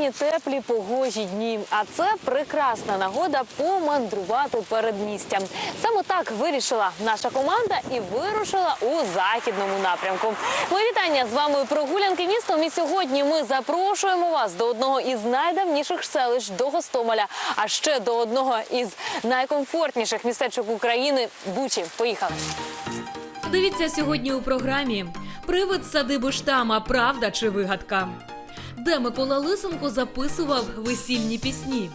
гарні, теплі, погожі дні. А це прекрасна нагода помандрувати передмістям. Саме так вирішила наша команда і вирушила у західному напрямку. Мої вітання з вами прогулянки містом. І сьогодні ми запрошуємо вас до одного із найдавніших селищ до Гостомеля, а ще до одного із найкомфортніших містечок України Бучі. Поїхали. Дивіться сьогодні у програмі Привид садиби штама, правда чи вигадка? Де Микола Лисенко записував весільні пісні.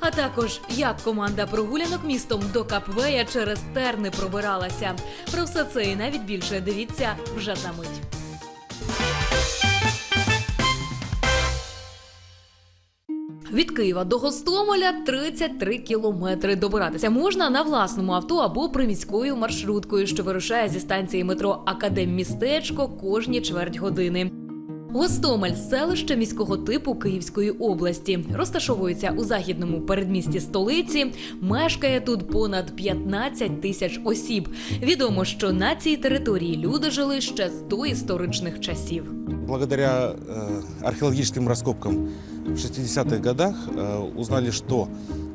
А також як команда прогулянок містом до Капвея через терни пробиралася. Про все це і навіть більше дивіться вже за мить. Від Києва до Гостомеля 33 кілометри. Добиратися можна на власному авто або приміською маршруткою, що вирушає зі станції метро Академмістечко кожні чверть години. Гостомель селище міського типу Київської області розташовується у західному передмісті столиці. Мешкає тут понад 15 тисяч осіб. Відомо, що на цій території люди жили ще з доісторичних часів. Благодаря э, археологическим раскопкам в 60-х годах э, узнали, что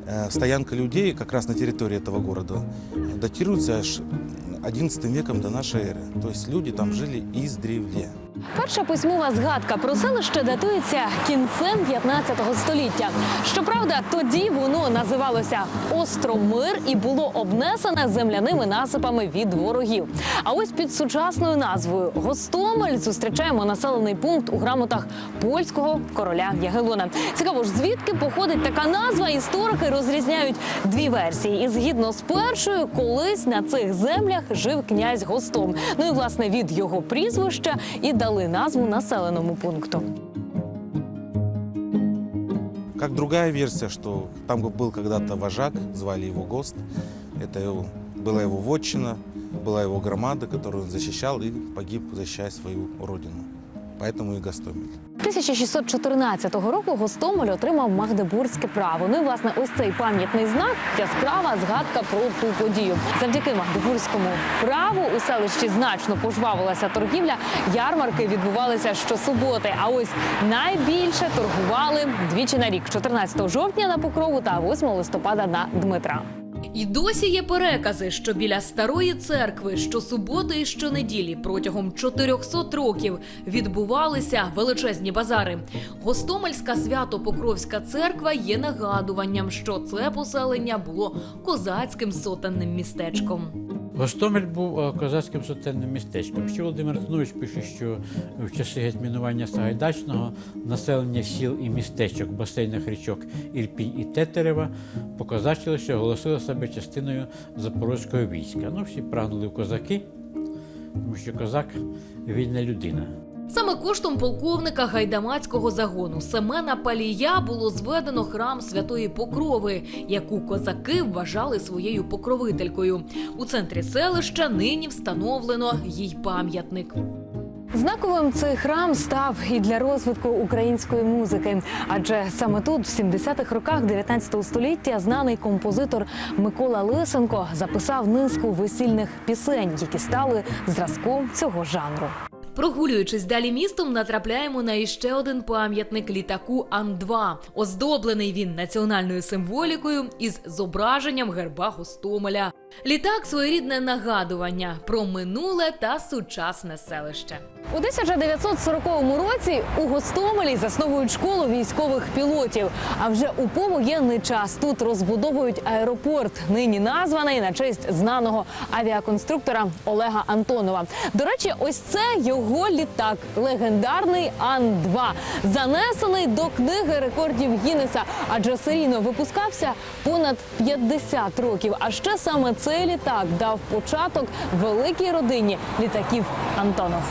э, стоянка людей как раз на территории этого города датируется аж 11 веком до нашей эры. То есть люди там жили издревле. Перша письмова згадка про селище датується кінцем 15 століття. Щоправда, тоді воно називалося Остромир і було обнесене земляними насипами від ворогів. А ось під сучасною назвою Гостомель зустрічаємо населений пункт у грамотах польського короля Ягелона. Цікаво ж, звідки походить така назва? Історики розрізняють дві версії. І згідно з першою, колись на цих землях жив князь Гостом. Ну і власне від його прізвища і дали назву населеному пункту. Как другая версия, что там был когда-то вожак, звали его Гост. Это его- была его вотчина, была его громада, которую он защищал и погиб, защищая свою родину. Поэтому и Гостомель. 1614 року Гостомель отримав Магдебурзьке право. Ну і власне ось цей пам'ятний знак яскрава згадка про ту подію. Завдяки Магдебурзькому праву у селищі значно пожвавилася торгівля. Ярмарки відбувалися щосуботи. А ось найбільше торгували двічі на рік: 14 жовтня на Покрову та 8 листопада на Дмитра. І досі є перекази, що біля старої церкви щосуботи і щонеділі протягом 400 років відбувалися величезні базари. Гостомельська свято-покровська церква є нагадуванням, що це поселення було козацьким сотенним містечком. Гостомель був е, козацьким суцільним містечком. Ще Володимир Антонович пише, що в часи гетьмінування Сагайдачного населення сіл і містечок, басейних річок Ірпінь і Тетерева показачили, що оголосили себе частиною запорозького війська. Ну, всі прагнули в козаки, тому що козак вільна людина. Саме коштом полковника гайдамацького загону Семена Палія було зведено храм Святої Покрови, яку козаки вважали своєю покровителькою. У центрі селища нині встановлено їй пам'ятник. Знаковим цей храм став і для розвитку української музики, адже саме тут, в 70-х роках 19 століття, знаний композитор Микола Лисенко записав низку весільних пісень, які стали зразком цього жанру. Прогулюючись далі містом, натрапляємо на іще один пам'ятник літаку Ан-2. Оздоблений він національною символікою із зображенням герба Гостомеля. Літак своєрідне нагадування про минуле та сучасне селище. У 1940 році у Гостомелі засновують школу військових пілотів. А вже у повоєнний час тут розбудовують аеропорт, нині названий на честь знаного авіаконструктора Олега Антонова. До речі, ось це його літак, легендарний Ан-2, занесений до книги рекордів Гіннеса, адже серійно випускався понад 50 років. А ще саме цей літак дав початок великій родині літаків Антонов.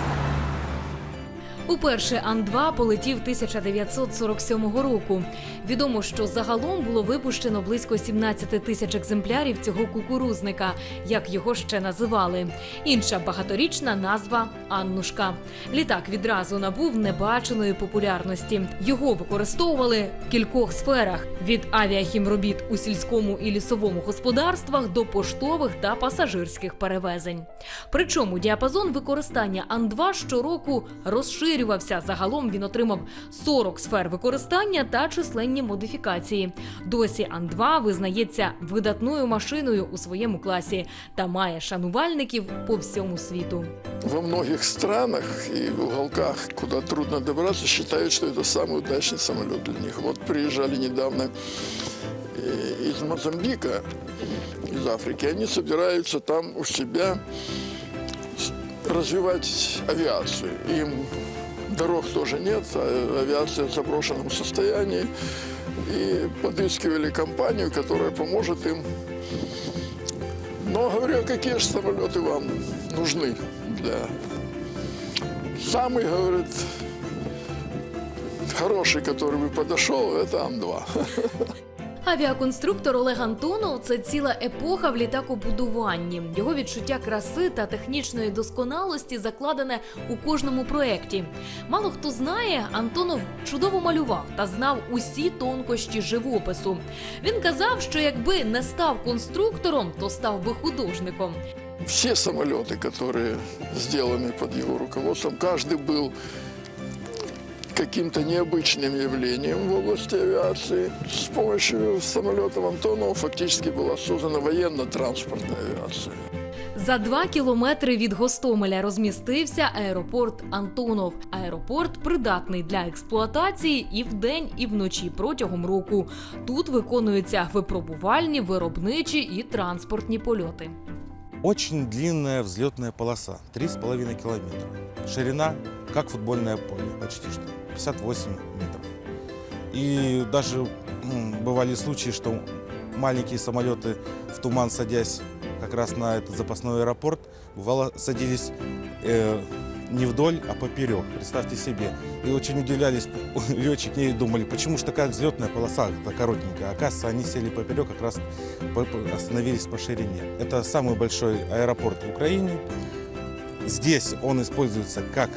Уперше Ан-2 полетів 1947 року. Відомо, що загалом було випущено близько 17 тисяч екземплярів цього кукурузника, як його ще називали. Інша багаторічна назва Аннушка. Літак відразу набув небаченої популярності. Його використовували в кількох сферах: від авіахімробіт у сільському і лісовому господарствах до поштових та пасажирських перевезень. Причому діапазон використання Ан-2 щороку розширювався розширювався. Загалом він отримав 40 сфер використання та численні модифікації. Досі Ан-2 визнається видатною машиною у своєму класі та має шанувальників по всьому світу. Во многих странах и уголках, куда трудно добраться, считают, что это самый удачный самолет для них. Вот приезжали недавно э, из Мозамбика, из Африки. Они собираются там у себя с- развивать авиацию. Им дорог тоже нет, а авиация в заброшенном состоянии. И подыскивали компанию, которая поможет им но говорю, а какие же самолеты вам нужны для... Самый, говорит, хороший, который бы подошел, это Ан-2. Авіаконструктор Олег Антонов це ціла епоха в літакобудуванні. Його відчуття краси та технічної досконалості закладене у кожному проєкті. Мало хто знає, Антонов чудово малював та знав усі тонкощі живопису. Він казав, що якби не став конструктором, то став би художником. Все самолеты, которые сделаны под его руководством, каждый был каким-то необычным явлением в области авиации. С помощью самолетов Антонова фактически была создана военно-транспортная авиация. За два кілометри від Гостомеля розмістився аеропорт Антонов. Аеропорт придатний для експлуатації і вдень, і вночі протягом року. Тут виконуються випробувальні, виробничі і транспортні польоти. Очень длинная взлетная полоса, 3,5 километра. Ширина, как футбольное поле, почти что, 58 метров. И даже бывали случаи, что маленькие самолеты в туман садясь как раз на этот запасной аэропорт, бывало садились э, не вдоль, а поперек, представьте себе. И очень удивлялись летчики и думали, почему же такая взлетная полоса такая коротенькая. Оказывается, они сели поперек, как раз остановились по ширине. Это самый большой аэропорт в Украине. Здесь он используется как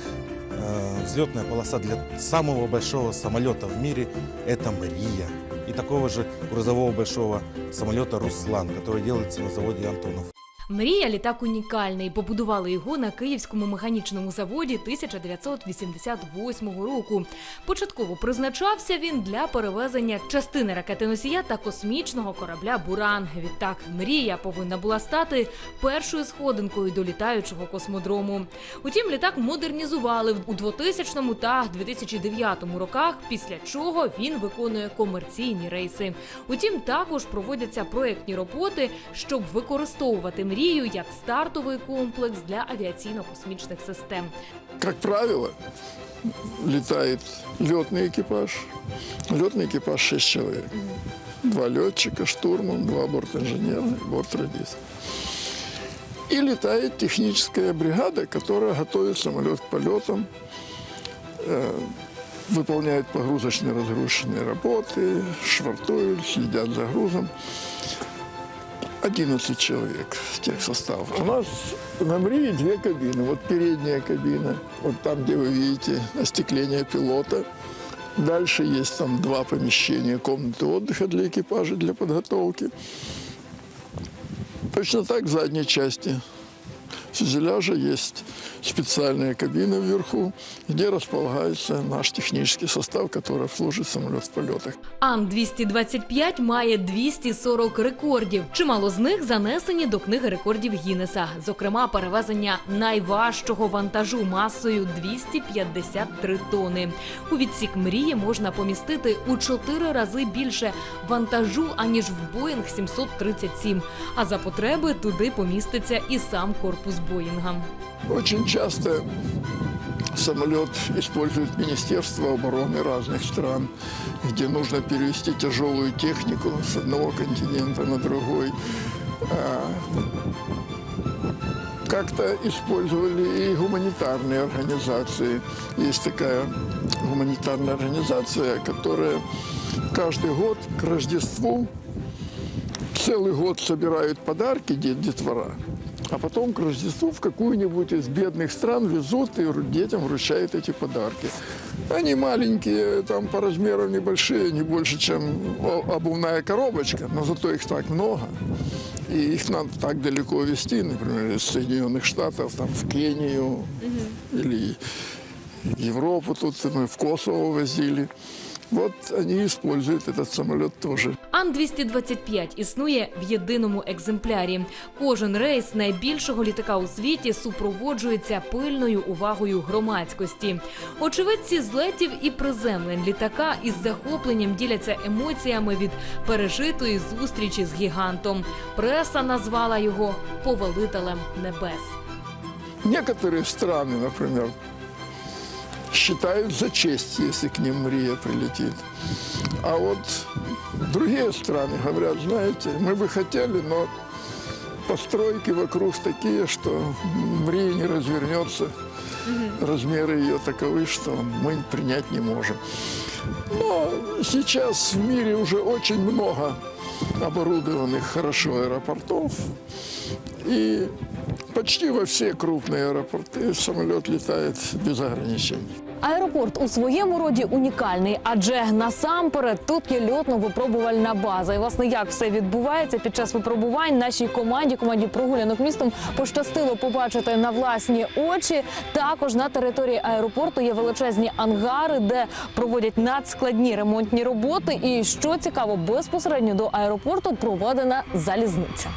взлетная полоса для самого большого самолета в мире. Это Мрия. И такого же грузового большого самолета Руслан, который делается на заводе Антонов. Мрія літак унікальний. Побудували його на Київському механічному заводі 1988 року. Початково призначався він для перевезення частини ракети-носія та космічного корабля Буран. Відтак, мрія повинна була стати першою сходинкою до літаючого космодрому. Утім, літак модернізували у 2000 та 2009 роках, після чого він виконує комерційні рейси. Утім, також проводяться проектні роботи, щоб використовувати мрію як стартовий комплекс для авіаційно-космічних систем. Как правило, летает летный экипаж. Летный экипаж 6 человек. Два летчика, штурман, два бортинженера, бортрадист. И летает техническая бригада, которая готовит самолет к полетам, э, выполняет погрузочно-разгрузочные работы, швартуют, следят за грузом. 11 человек в тех составах. У нас на Мрии две кабины. Вот передняя кабина, вот там, где вы видите остекление пилота. Дальше есть там два помещения, комнаты отдыха для экипажа, для подготовки. Точно так в задней части фюзеляжа есть специальная кабина вверху, где располагается наш технический состав, который обслуживает самолет в полетах. Ан-225 має 240 рекордів. Чимало з них занесені до книги рекордів Гіннеса. Зокрема, перевезення найважчого вантажу масою 253 тони. У відсік мрії можна помістити у 4 рази більше вантажу, аніж в Боїнг 737. А за потреби туди поміститься і сам корпус Боїнга. Очень часто самолет использует Министерство обороны разных стран, где нужно перевести тяжелую технику с одного континента на другой. А, Как-то использовали и гуманитарные организации. Есть такая гуманитарная организация, которая каждый год к Рождеству целый год собирают подарки дет- детвора, а потом к Рождеству в какую-нибудь из бедных стран везут и вру- детям вручают эти подарки. Они маленькие, там по размерам небольшие, не больше, чем о- обувная коробочка, но зато их так много. И их надо так далеко везти, например, из Соединенных Штатов там, в Кению или в Европу, тут мы в Косово возили. Вот они используют этот самолет тоже. Ан-225 існує в єдиному екземплярі. Кожен рейс найбільшого літака у світі супроводжується пильною увагою громадськості. Очевидці злетів і приземлень літака із захопленням діляться емоціями від пережитої зустрічі з гігантом. Преса назвала його повелителем небес. Некоторые страны, например, считают за честь, если к ним Мрия прилетит. А вот другие страны говорят, знаете, мы бы хотели, но постройки вокруг такие, что Мрия не развернется. Размеры ее таковы, что мы принять не можем. Но сейчас в мире уже очень много оборудованных хорошо аэропортов. И почти во все крупные аэропорты самолет летает без ограничений. Аеропорт у своєму роді унікальний, адже насамперед тут є льотно-випробувальна база. І власне як все відбувається під час випробувань нашій команді, команді прогулянок містом пощастило побачити на власні очі. Також на території аеропорту є величезні ангари, де проводять надскладні ремонтні роботи. І що цікаво, безпосередньо до аеропорту проведена залізниця.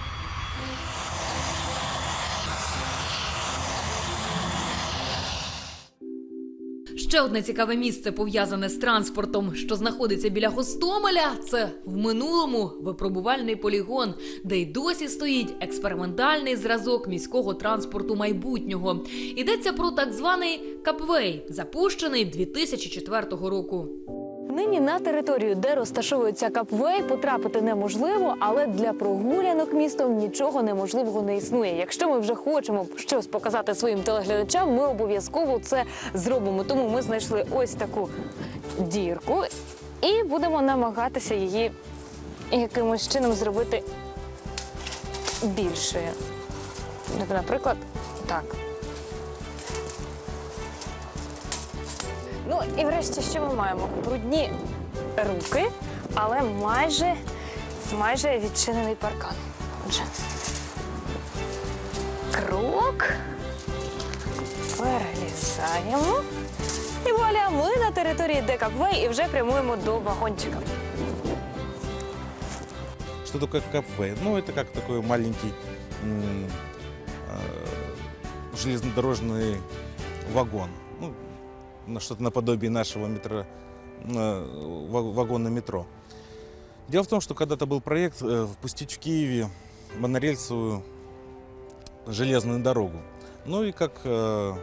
Ще одне цікаве місце пов'язане з транспортом, що знаходиться біля Гостомеля. Це в минулому випробувальний полігон, де й досі стоїть експериментальний зразок міського транспорту майбутнього. Йдеться про так званий Капвей, запущений 2004 року. Нині на територію, де розташовується капвей, потрапити неможливо, але для прогулянок містом нічого неможливого не існує. Якщо ми вже хочемо щось показати своїм телеглядачам, ми обов'язково це зробимо. Тому ми знайшли ось таку дірку і будемо намагатися її якимось чином зробити більшою. Наприклад, так. і врешті, що ми маємо? Брудні руки, але майже, майже відчинений паркан. Отже. Крок. Перелізаємо. І вуаля, ми на території Декапвей і вже прямуємо до вагончика. Что такое кафе? Ну, это как такой маленький м, э, железнодорожный вагон. Ну, на что-то наподобие нашего метро, э, ва- вагона метро. Дело в том, что когда-то был проект э, впустить в Киеве монорельсовую железную дорогу. Ну и как э,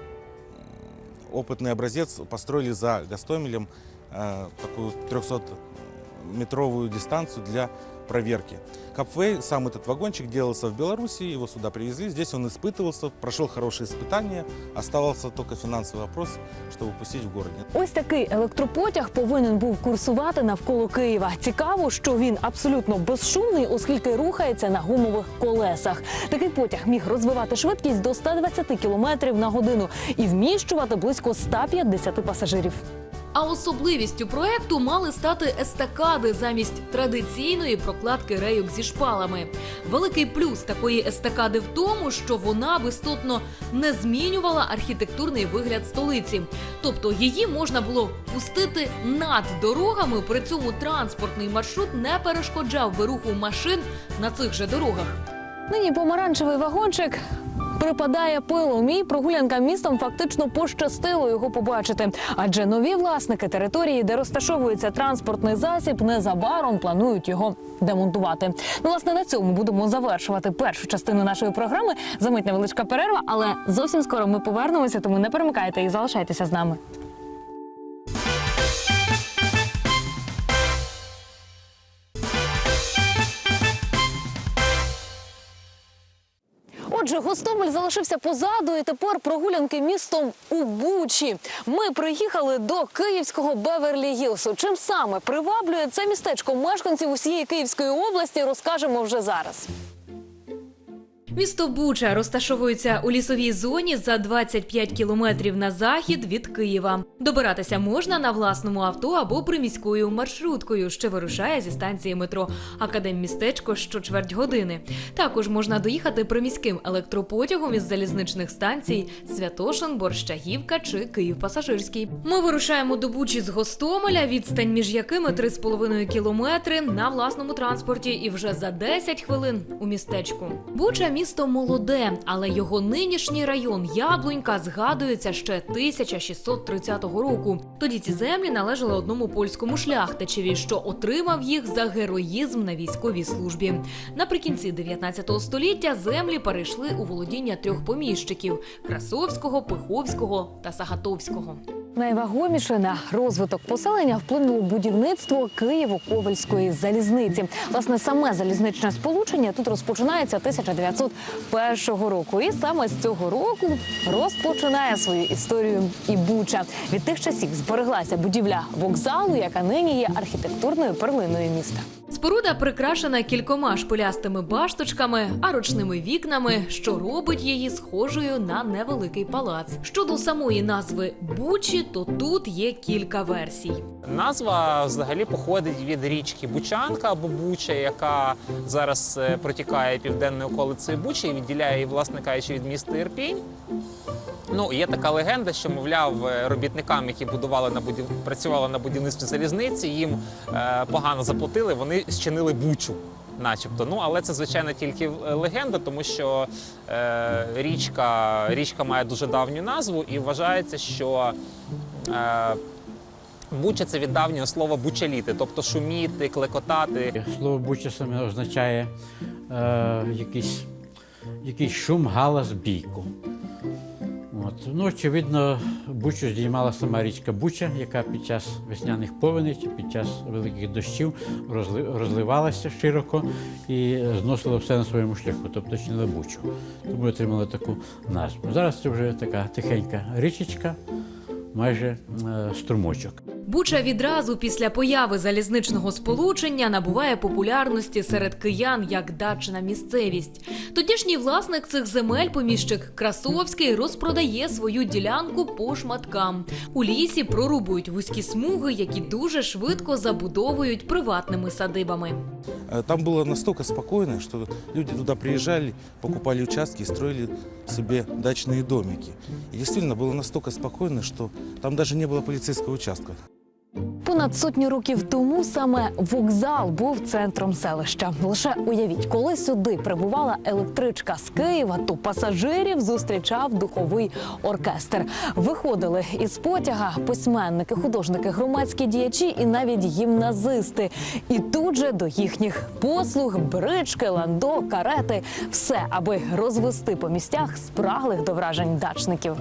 опытный образец построили за Гастомелем э, такую 300-метровую дистанцию для проверки. Капвей, сам этот вагончик делался в Беларуси, его сюда привезли, здесь он испытывался, прошел хорошие испытания, оставался только финансовый вопрос, чтобы пустить в городе. Ось такий електропотяг повинен був курсувати навколо Києва. Цікаво, що він абсолютно безшумний, оскільки рухається на гумових колесах. Такий потяг міг розвивати швидкість до 120 км на годину і вміщувати близько 150 пасажирів. А особливістю проекту мали стати естакади замість традиційної прокладки рейок зі шпалами. Великий плюс такої естакади в тому, що вона істотно не змінювала архітектурний вигляд столиці. Тобто її можна було пустити над дорогами. При цьому транспортний маршрут не перешкоджав би руху машин на цих же дорогах. Нині помаранчевий вагончик. Припадає пилом і прогулянкам містом фактично пощастило його побачити. Адже нові власники території, де розташовується транспортний засіб, незабаром планують його демонтувати. Ну, власне, на цьому будемо завершувати першу частину нашої програми. Замить невеличка перерва, але зовсім скоро ми повернемося, тому не перемикайте і залишайтеся з нами. Гостомель залишився позаду, і тепер прогулянки містом у Бучі. Ми приїхали до київського Беверлі Гілсу. Чим саме приваблює це містечко мешканців усієї Київської області, розкажемо вже зараз. Місто Буча розташовується у лісовій зоні за 25 кілометрів на захід від Києва. Добиратися можна на власному авто або приміською маршруткою, що вирушає зі станції метро Академмістечко що чверть години. Також можна доїхати приміським електропотягом із залізничних станцій Святошин, Борщагівка чи Київ Пасажирський. Ми вирушаємо до Бучі з Гостомеля, відстань між якими 3,5 кілометри на власному транспорті, і вже за 10 хвилин у містечку. Буча місто молоде, але його нинішній район Яблунька згадується ще 1630 року. Тоді ці землі належали одному польському шляхтичеві, що отримав їх за героїзм на військовій службі. Наприкінці 19 століття землі перейшли у володіння трьох поміщиків: Красовського, Пиховського та Сагатовського. Найвагоміше на розвиток поселення вплинуло будівництво Києво-Ковельської залізниці. Власне, саме залізничне сполучення тут розпочинається 1901 року. І саме з цього року розпочинає свою історію і Буча. Від тих часів збереглася будівля вокзалу, яка нині є архітектурною перлиною міста. Споруда прикрашена кількома шпилястими башточками, арочними вікнами, що робить її схожою на невеликий палац. Щодо самої назви Бучі, то тут є кілька версій. Назва взагалі походить від річки Бучанка або Буча, яка зараз е, протікає південною околицею Бучі і відділяє її, власне кажучи, від міста Ірпінь. Ну, є така легенда, що, мовляв, е, робітникам, які будували на будів... працювали на будівництві залізниці, їм е, погано заплатили, вони зчинили бучу. Начебто, ну але це звичайно тільки е, легенда, тому що е, річка, річка має дуже давню назву, і вважається, що е, Буча це від давнього слова бучаліти, тобто шуміти, клекотати. Слово буча саме означає е, якийсь, якийсь шум, галас, бійку. От. Ну, очевидно, Бучу здіймала сама річка Буча, яка під час весняних повеней чи під час великих дощів розливалася широко і зносила все на своєму шляху, тобто чинила Бучу. Тому отримали таку назву. Зараз це вже така тихенька річечка, майже е, струмочок. Буча відразу після появи залізничного сполучення набуває популярності серед киян як дачна місцевість. Тодішній власник цих земель, поміщик Красовський, розпродає свою ділянку по шматкам. У лісі прорубують вузькі смуги, які дуже швидко забудовують приватними садибами. Э, Там было настолько спокойно, что люди туда приезжали, покупали участки и строили себе дачные домики. И действительно было настолько спокойно, что там даже не было полицейского участка. Понад сотню років тому саме вокзал був центром селища. Лише уявіть, коли сюди прибувала електричка з Києва, то пасажирів зустрічав духовий оркестр. Виходили із потяга письменники, художники, громадські діячі і навіть гімназисти. І тут же до їхніх послуг брички, ландо, карети все, аби розвести по місцях спраглих до вражень дачників.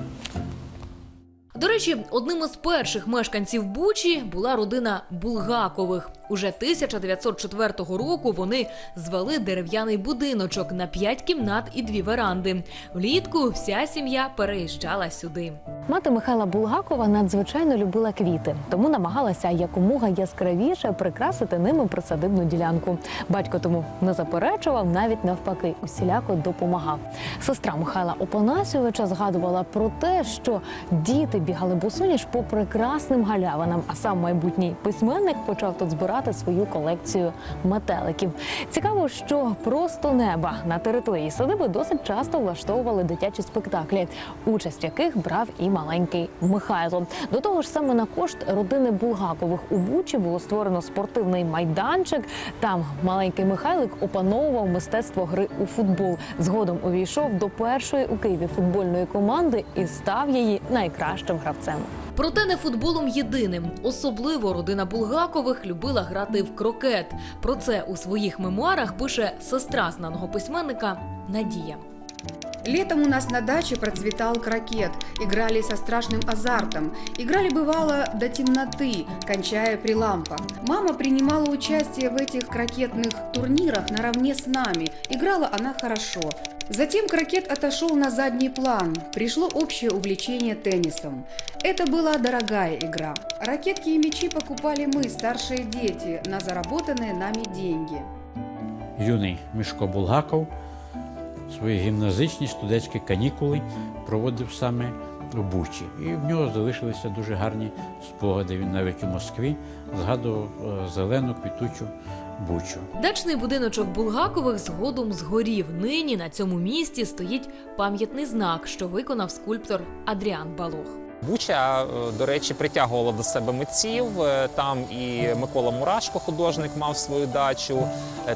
До речі, одним із перших мешканців Бучі була родина Булгакових. Уже 1904 року вони звели дерев'яний будиночок на п'ять кімнат і дві веранди. Влітку вся сім'я переїжджала сюди. Мати Михайла Булгакова надзвичайно любила квіти, тому намагалася якомога яскравіше прикрасити ними присадибну ділянку. Батько тому не заперечував, навіть навпаки, усіляко допомагав. Сестра Михайла Опанасьовича згадувала про те, що діти бігали босоніж по прекрасним галявинам, а сам майбутній письменник почав тут збирати свою колекцію метеликів. Цікаво, що просто неба на території садиби досить часто влаштовували дитячі спектаклі, участь яких брав і маленький Михайло. До того ж, саме на кошт родини Булгакових у Бучі було створено спортивний майданчик. Там маленький Михайлик опановував мистецтво гри у футбол. Згодом увійшов до першої у Києві футбольної команди і став її найкращим гравцем. Проте не футболом єдиним. Особливо родина Булгакових любила грати в крокет. Про це у своїх мемуарах пише сестра знаного письменника Надія. Летом у нас на даче процветал крокет. Играли со страшным азартом. Играли, бывало, до темноты, кончая при лампах. Мама принимала участие в этих крокетных турнирах наравне с нами. Играла она хорошо. Затем крокет отошел на задний план. Пришло общее увлечение теннисом. Это была дорогая игра. Ракетки и мячи покупали мы, старшие дети, на заработанные нами деньги. юний Мишко Булгаков свої гімназичні студентські канікули проводив саме в Бучі. І в нього залишилися дуже гарні спогади. Він навіть у Москві згадував е, зелену квітучу Бучу. Дачний будиночок Булгакових згодом згорів. Нині на цьому місці стоїть пам'ятний знак, що виконав скульптор Адріан Балох. Буча, е, до речі, притягувала до себе митців. Е, Там і Микола Мурашко, художник, мав свою дачу.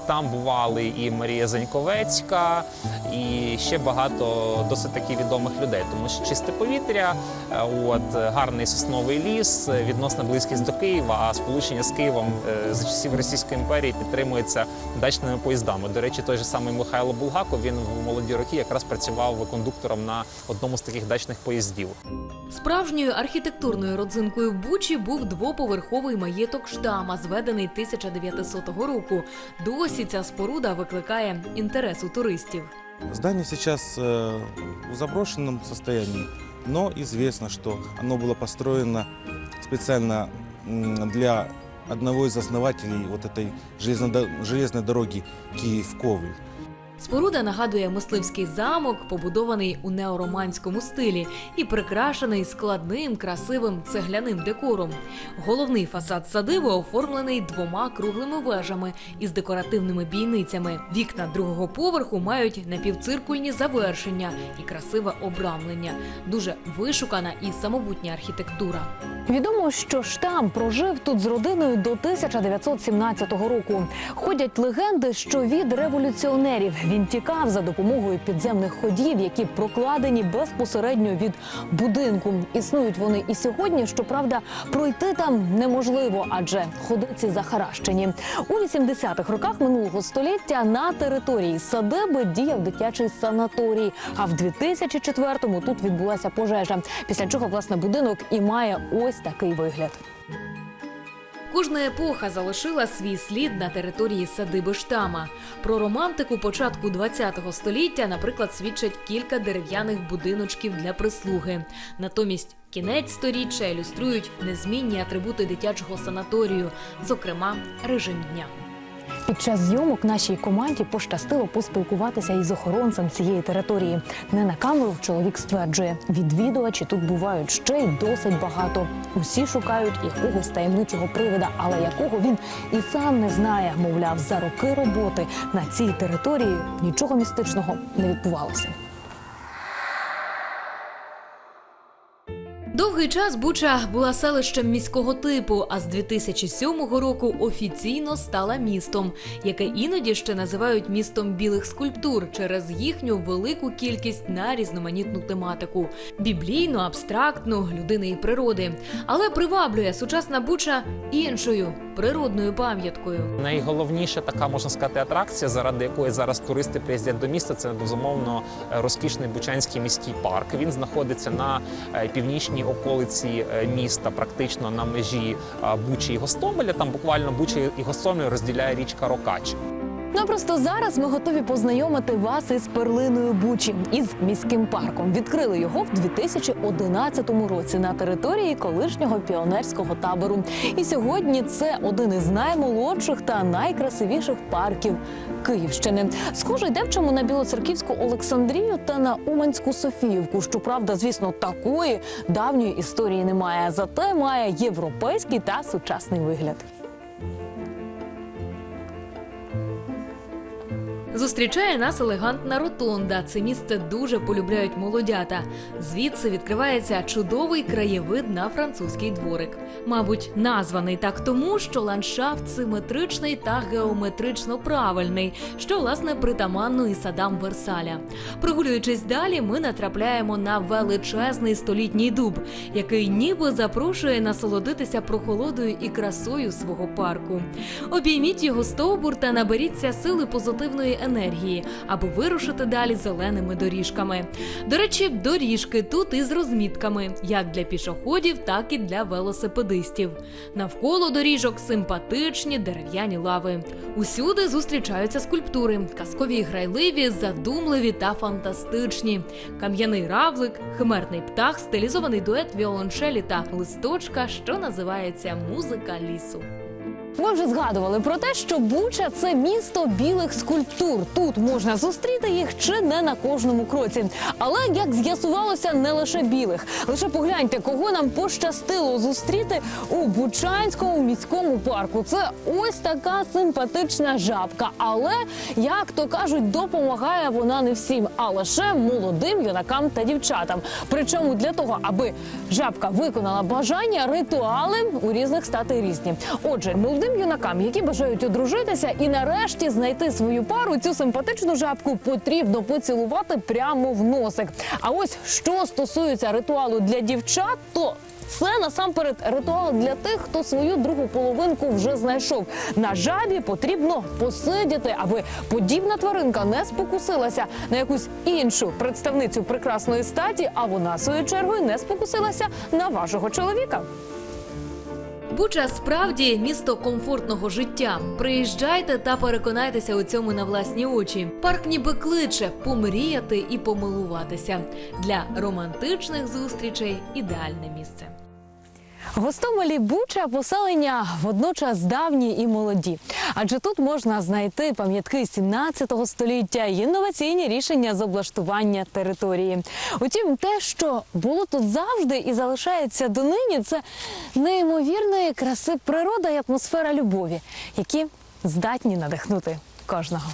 Там бували і Марія Заньковецька, і ще багато досить таки відомих людей. Тому що чисте повітря, е, от гарний сосновий ліс, відносна близькість до Києва, а сполучення з Києвом е, за часів Російської імперії підтримується дачними поїздами. До речі, той же самий Михайло Булгаков він в молоді роки якраз працював кондуктором на одному з таких дачних поїздів. Справжньою архітектурною родзинкою Бучі був двоповерховий маєток штама, зведений 1900 року. Досі ця споруда викликає інтерес у туристів. Здание сейчас э, в заброшенном состоянии, но известно, что оно было построено специально м, для одного из основателей вот этой железнодо- железной дороги Киев-Ковель. Споруда нагадує мисливський замок, побудований у неороманському стилі і прикрашений складним красивим цегляним декором. Головний фасад садиби оформлений двома круглими вежами із декоративними бійницями. Вікна другого поверху мають напівциркульні завершення і красиве обрамлення. Дуже вишукана і самобутня архітектура. Відомо, що штам прожив тут з родиною до 1917 року. Ходять легенди, що від революціонерів він тікав за допомогою підземних ходів, які прокладені безпосередньо від будинку. Існують вони і сьогодні. Щоправда, пройти там неможливо, адже ходиці захаращені. У 80-х роках минулого століття на території садиби діяв дитячий санаторій. А в 2004-му тут відбулася пожежа. Після чого власне будинок і має ось такий вигляд. Кожна епоха залишила свій слід на території садиби штама. Про романтику початку ХХ століття, наприклад, свідчать кілька дерев'яних будиночків для прислуги. Натомість кінець сторіччя ілюструють незмінні атрибути дитячого санаторію, зокрема режим дня. Під час зйомок нашій команді пощастило поспілкуватися із охоронцем цієї території. Не на камеру чоловік стверджує, відвідувачі тут бувають ще й досить багато. Усі шукають якогось таємничого привида, але якого він і сам не знає. Мовляв, за роки роботи на цій території нічого містичного не відбувалося. Довгий час Буча була селищем міського типу, а з 2007 року офіційно стала містом, яке іноді ще називають містом білих скульптур через їхню велику кількість на різноманітну тематику біблійну, абстрактну, людини і природи. Але приваблює сучасна Буча іншою природною пам'яткою. Найголовніша така можна сказати атракція, заради якої зараз туристи приїздять до міста. Це безумовно розкішний Бучанський міський парк. Він знаходиться на е, північній околиці е, міста, практично на межі Бучі і Гостомеля. Там буквально Буча і Гостомель розділяє річка Рокач. Ну просто зараз ми готові познайомити вас із перлиною Бучі із міським парком. Відкрили його в 2011 році на території колишнього піонерського табору. І сьогодні це один із наймолодших та найкрасивіших парків Київщини. Схоже, йде в чому на Білоцерківську Олександрію та на Уманську Софіївку. Щоправда, звісно, такої давньої історії немає. Зате має європейський та сучасний вигляд. Зустрічає нас елегантна ротонда. Це місце дуже полюбляють молодята. Звідси відкривається чудовий краєвид на французький дворик. Мабуть, названий так тому, що ландшафт симетричний та геометрично правильний, що власне притаманно і садам Версаля. Прогулюючись далі, ми натрапляємо на величезний столітній дуб, який ніби запрошує насолодитися прохолодою і красою свого парку. Обійміть його стовбур та наберіться сили позитивної енергії, аби вирушити далі зеленими доріжками. До речі, доріжки тут із розмітками, як для пішоходів, так і для велосипедистів. Навколо доріжок симпатичні дерев'яні лави. Усюди зустрічаються скульптури, казкові грайливі, задумливі та фантастичні. Кам'яний равлик, химерний птах, стилізований дует віолончелі та листочка, що називається музика лісу. Ми вже згадували про те, що Буча це місто білих скульптур. Тут можна зустріти їх чи не на кожному кроці. Але як з'ясувалося, не лише білих. Лише погляньте, кого нам пощастило зустріти у Бучанському міському парку. Це ось така симпатична жабка. Але як то кажуть, допомагає вона не всім, а лише молодим юнакам та дівчатам. Причому для того, аби жабка виконала бажання, ритуали у різних стати різні. Отже, молодим юнакам, які бажають одружитися і нарешті знайти свою пару, цю симпатичну жабку потрібно поцілувати прямо в носик. А ось що стосується ритуалу для дівчат, то це насамперед ритуал для тих, хто свою другу половинку вже знайшов. На жабі потрібно посидіти, аби подібна тваринка не спокусилася на якусь іншу представницю прекрасної статі, а вона своєю чергою не спокусилася на вашого чоловіка. Буча справді місто комфортного життя. Приїжджайте та переконайтеся у цьому на власні очі. Парк ніби кличе помріяти і помилуватися. Для романтичних зустрічей ідеальне місце. Гостомелі Буча поселення водночас давні і молоді, адже тут можна знайти пам'ятки 17 століття і інноваційні рішення з облаштування території. Утім, те, що було тут завжди і залишається донині, це неймовірної краси природа і атмосфера любові, які здатні надихнути кожного.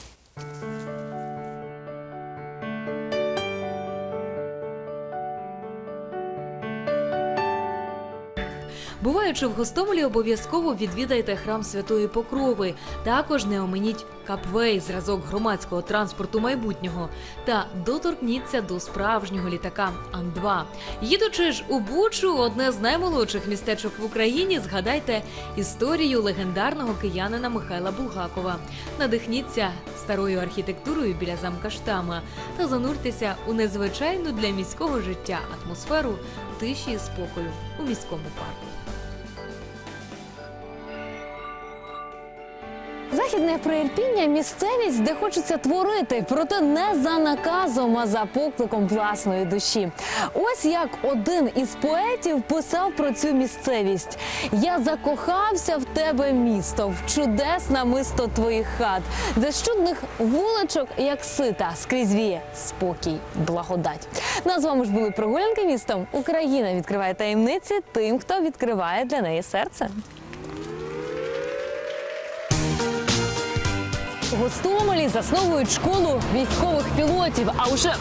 Буваючи в Гостомелі, обов'язково відвідайте храм Святої Покрови. Також не оминіть Капвей, зразок громадського транспорту майбутнього, та доторкніться до справжнього літака Ан-2. Їдучи ж у Бучу, одне з наймолодших містечок в Україні, згадайте історію легендарного киянина Михайла Булгакова. Надихніться старою архітектурою біля замка Штама та зануртеся у незвичайну для міського життя атмосферу тиші і спокою у міському парку. Західне приірпіння місцевість, де хочеться творити, проте не за наказом, а за покликом власної душі. Ось як один із поетів писав про цю місцевість: я закохався в тебе, місто, в чудесне мисто твоїх хат, де з чудних вуличок, як сита, скрізь віє спокій, благодать. Ну, з вами ж були прогулянки містом. Україна відкриває таємниці тим, хто відкриває для неї серце. У Гостомелі засновують школу військових пілотів, а уже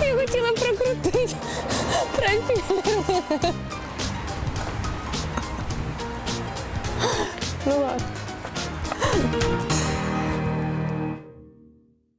я хотіла прикрутити пропілер. Ну ладно.